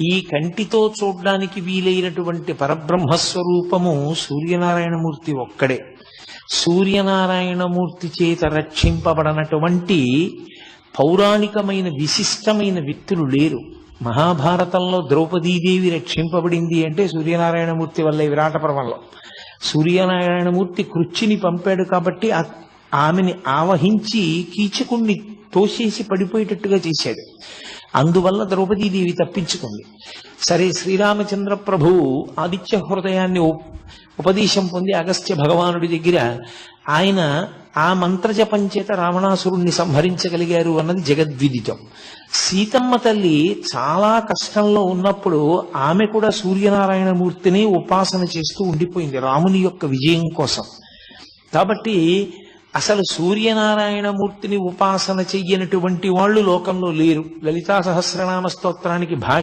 ఈ కంటితో చూడ్డానికి వీలైనటువంటి పరబ్రహ్మస్వరూపము సూర్యనారాయణమూర్తి ఒక్కడే. సూర్యనారాయణమూర్తి చేత రక్షింపబడనటువంటి పౌరాణికమైన విశిష్టమైన వ్యక్తులు లేరు. మహాభారతంలో ద్రౌపదీదేవి రక్షింపబడింది అంటే సూర్యనారాయణమూర్తి వల్లే విరాట పర్వంలో. సూర్యనారాయణమూర్తి కృచ్చిని పంపాడు కాబట్టి ఆమెని ఆవహించి కీచకుణ్ణి తోసేసి పడిపోయేటట్టుగా చేశాడు. అందువల్ల ద్రౌపదీదేవి తప్పించుకుంది. సరే శ్రీరామచంద్ర ప్రభువు ఆదిత్య హృదయాన్ని ఉపదేశం పొంది అగస్త్య భగవానుడి దగ్గర ఆయన ఆ మంత్రజపం చేత రావణాసురుణ్ణి సంహరించగలిగారు అన్నది జగద్విదితం. సీతమ్మ తల్లి చాలా కష్టంలో ఉన్నప్పుడు ఆమె కూడా సూర్యనారాయణమూర్తిని ఉపాసన చేస్తూ ఉండిపోయింది రాముని యొక్క విజయం కోసం. కాబట్టి అసలు సూర్యనారాయణమూర్తిని ఉపాసన చెయ్యనటువంటి వాళ్ళు లోకంలో లేరు. లలితా సహస్రనామ స్తోత్రానికి భాష